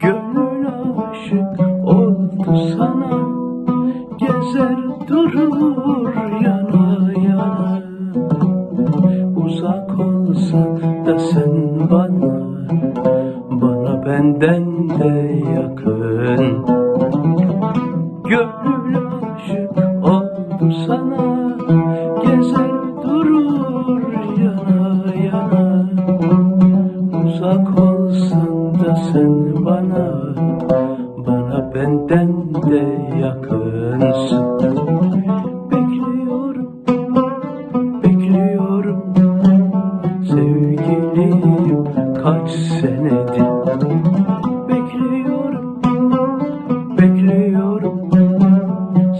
Gönül aşık oldu sana Gezer durur yana yana. Uzak olsan da sen bana Bana benden de yakın. Gönül aşık oldu sana Gezer durur yana yana. Uzak olsan sen bana Bana benden de yakınsın. Bekliyorum, bekliyorum. Sevgilim kaç senedir? Bekliyorum, bekliyorum.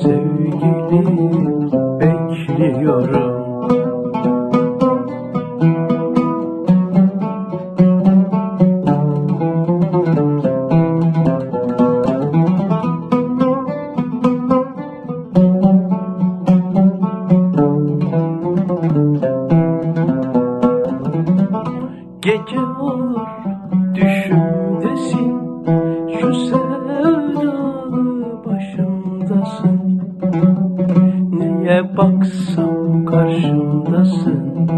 Sevgilim bekliyorum Gece olur düşümdesin Şu sevdalı başımdasın. Neye baksam karşımdasın?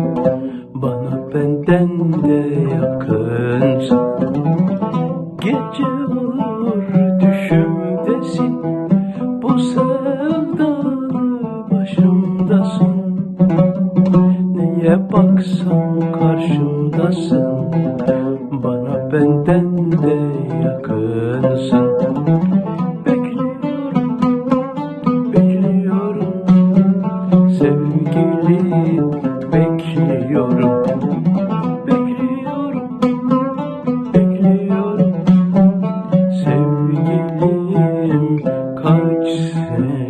Bana benden de yakınsın. Gece Nereye baksam karşımdasın Bana benden de yakınsın. Bekliyorum, bekliyorum Sevgili bekliyorum. Bekliyorum, bekliyorum Sevgilim kaç sen